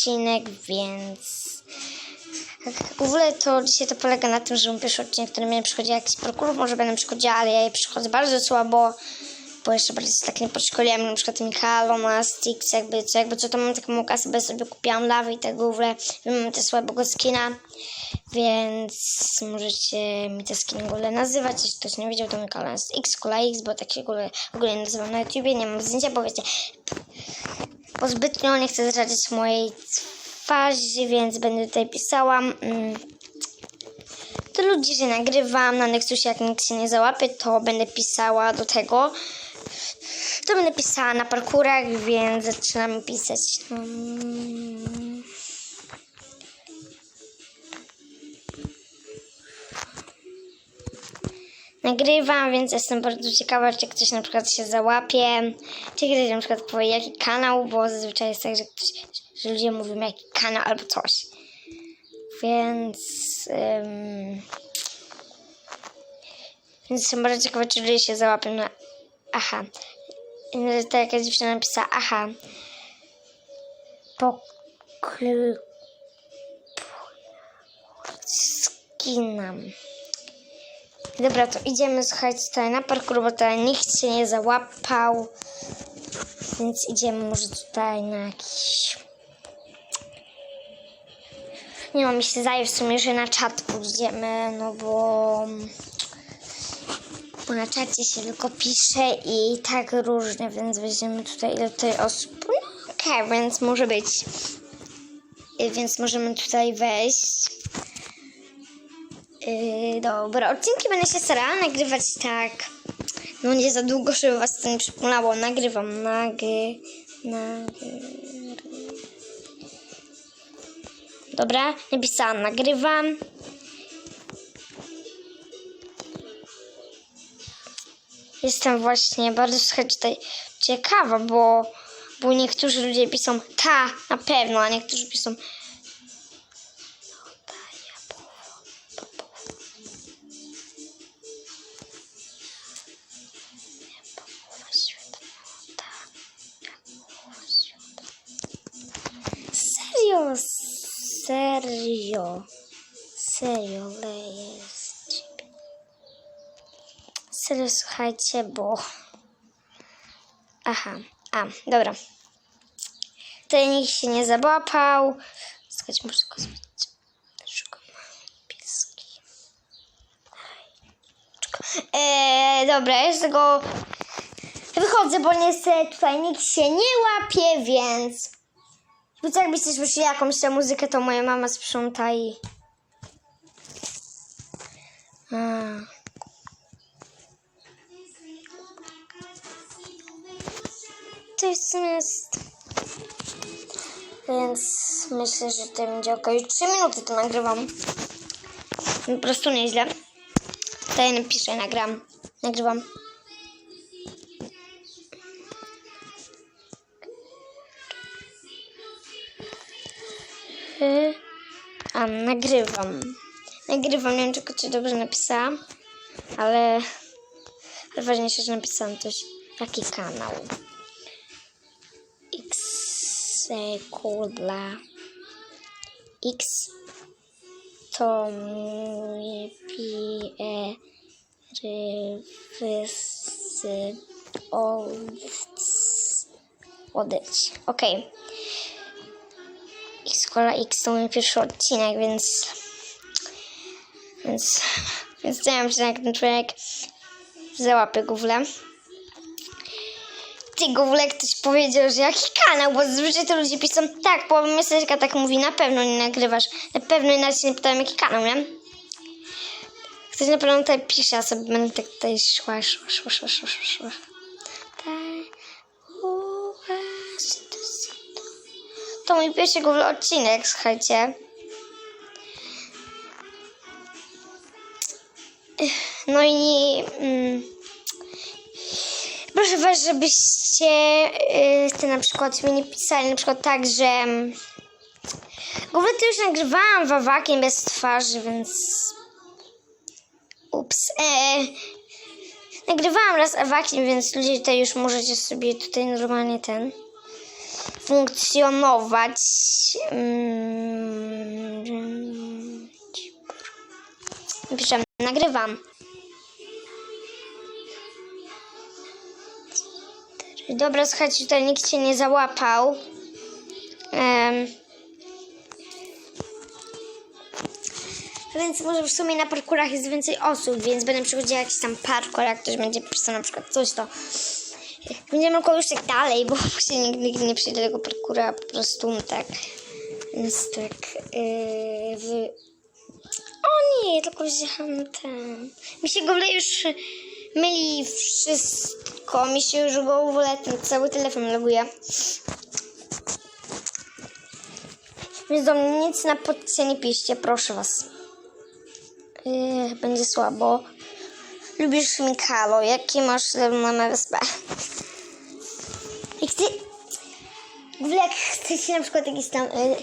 odcinek, więc w ogóle to dzisiaj to polega na tym, że mam pierwszy odcinek, w którym nie przychodzi jakiś parkour, może będę przychodziła, ale ja je przychodzę bardzo słabo, bo jeszcze bardziej się tak nie podszkoliłam, na przykład Michalo na Stix, jakby co, jakby co to mam taką kasę, bo sobie kupiłam lawy i tego w ogóle mam te słabego skina, więc możecie mi te skiny w ogóle nazywać, jeśli ktoś nie wiedział, to Michalo na X, Kula X, bo tak się w ogóle, w ogóle nazywam na YouTubie, nie mam zdjęcia, bo wiecie, bo zbytnio nie chcę zdradzić mojej twarzy, więc będę tutaj pisała. Mm, do ludzi, że nagrywam na Nexusie, jak nikt się nie załapie, to będę pisała do tego. To będę pisała na parkurach, więc zaczynam pisać. Mm. Nagrywam, więc jestem bardzo ciekawa, czy ktoś na przykład się załapie, czy ktoś na przykład powie jaki kanał, bo zazwyczaj jest tak, że, ktoś, że ludzie mówią jaki kanał albo coś. Więc, ym, więc jestem bardzo ciekawa, czy ludzie się załapią na aha. I To jakaś dziewczyna napisała aha. Pokl... Skinam. Dobra, to idziemy, słuchajcie, tutaj na parkour, bo tutaj nikt się nie załapał. Więc idziemy może tutaj na jakiś... Nie mam mi się zdaje w sumie, że na czat pójdziemy, no bo... Bo na czacie się tylko pisze i tak różnie, więc weźmiemy tutaj ile tutaj osób. No okej, więc może być. Więc możemy tutaj wejść. Yy, dobra, odcinki będę się starała nagrywać tak. No nie za długo, żeby was to nie przypomniało. Nagrywam, nagry, nagry. Dobra, napisałam, nagrywam. Jestem właśnie bardzo słuchajcie, tutaj ciekawa, bo, bo niektórzy ludzie piszą ta, na pewno, a niektórzy piszą Serio, serio, serio leje. Serio, słuchajcie, bo... Aha, a, dobra. Tutaj nikt się nie zabłapał. Słuchajcie, muszę go zmienić. Szukam pieski. Eee, dobra, ja z tego wychodzę, bo niestety tutaj nikt się nie łapie, więc... Więc jakbyście słyszeli jakąś tę muzykę, to moja mama sprząta i... A. To jest... jest... Więc myślę, że to będzie ok. Już 3 minuty to nagrywam. Po prostu nieźle. Tutaj napiszę, nagram. Nagrywam. A, nagrywam. Nagrywam, nie wiem, czy cię dobrze napisałam, ale, ale ważniejsze, że napisałam coś. Jaki kanał? X sekula X to mi pie rywysy odejdź. Okej. Okay. X kola X to mój pierwszy odcinek, więc więc więc nie wiem, czy jak ten człowiek załapie gówle. Ty gówle ktoś powiedział, że jaki kanał, bo zazwyczaj to ludzie piszą tak, połowa meseczka tak mówi, na pewno nie nagrywasz, na pewno inaczej nie pytałem jaki kanał, nie? Ktoś na pewno tutaj pisze, a sobie będę tak tutaj szła, szła, szła, szła, szła, szła, To mój pierwszy ogóle odcinek, słuchajcie. No i mm, proszę was, żebyście ty na przykład mi nie pisali na przykład tak, że mm, w to już nagrywałam wawakiem bez twarzy, więc ups. E, nagrywałam raz awakiem, więc ludzie tutaj już możecie sobie tutaj normalnie ten funkcjonować. Mm, Piszemy, nagrywam. Dobra, słuchajcie, tutaj nikt się nie załapał. Em, Więc może w sumie na parkurach jest więcej osób, więc będę przychodziła jakiś tam parkour, jak ktoś będzie pisał na przykład coś, to będziemy tak dalej, bo się nigdy, nigdy nie przyjdę do tego parkura, po prostu tak. Więc tak, yy, w... O nie, tylko wziąłem ten. Mi się ogóle już myli wszystko, mi się już go w ogóle ten cały telefon loguje. Więc do mnie nic na podcie nie piszcie, proszę was. Yy, będzie słabo. Lubisz Mikalo? Jaki masz na MSP? Jak ty... W jak chcecie na przykład jakieś tam... Yy,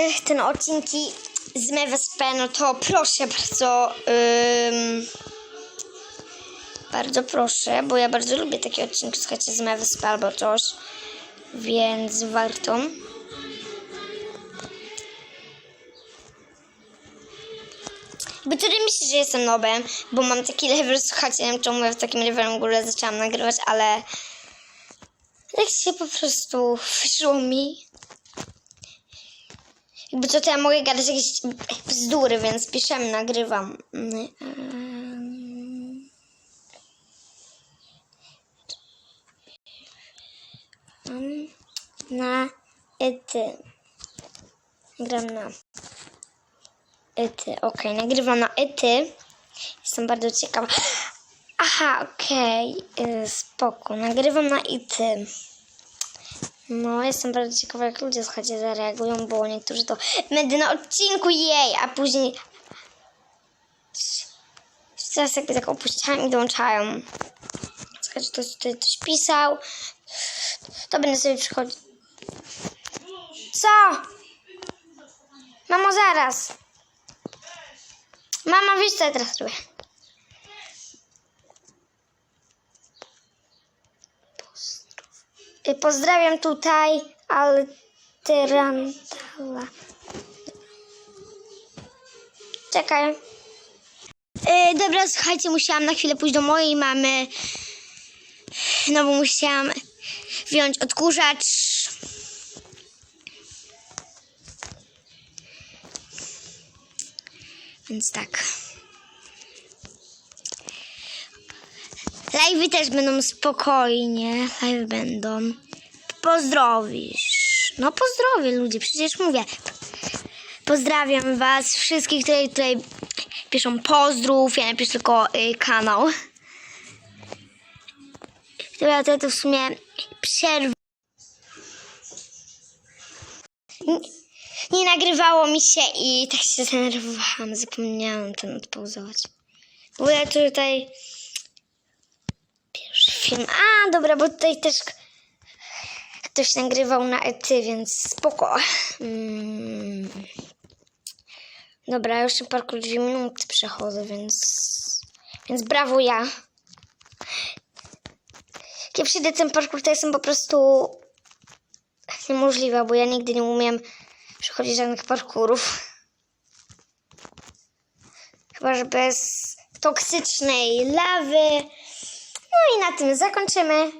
yy, ten odcinki z MWSP, no to proszę bardzo... Bardzo proszę, bo ja bardzo lubię takie odcinki, słuchajcie, z MWSP albo coś. Więc warto. Bo to myślę, że jestem nobem, bo mam taki level, słuchajcie, nie wiem czemu ja w takim levelem w ogóle zaczęłam nagrywać, ale tak się po prostu wyszło mi. Jakby co, to ja mogę gadać jakieś bzdury, więc piszemy, nagrywam. Na ety. Gram na ety. Okej, nagrywam na ety. Jestem bardzo ciekawa. Aha, okej. Okay. Spoko. Nagrywam na ety. No, jestem bardzo ciekawa, jak ludzie słuchajcie zareagują, bo niektórzy to będę na odcinku jej, a później teraz jakby tak opuściłam i dołączają. Słuchajcie, ktoś tutaj coś pisał. To będę sobie przychodzić. Co? Mamo, zaraz. Mama, wiesz co ja teraz robię? Pozdrawiam tutaj Alterantala. Czekaj. Yy, dobra, słuchajcie, musiałam na chwilę pójść do mojej mamy. No bo musiałam wziąć odkurzacz. Więc tak. Live'y też będą spokojnie. Live będą. Pozdrowisz. No pozdrowię ludzie, przecież mówię. Pozdrawiam was wszystkich, którzy tutaj piszą pozdrów. Ja napiszę tylko y, kanał. Dobra, to, to w sumie przerwę. Nie, nagrywało mi się i tak się zdenerwowałam. Zapomniałam ten odpauzować. Bo ja tutaj pierwszy film. A, dobra, bo tutaj też ktoś nagrywał na ety, więc spoko. Mm. Dobra, już na parku dwie minuty przechodzę, więc więc brawo ja. Ja przyjdę ten parkour, to jestem po prostu niemożliwa, bo ja nigdy nie umiem przechodzić żadnych parkurów. Chyba, że bez toksycznej lawy. No i na tym zakończymy.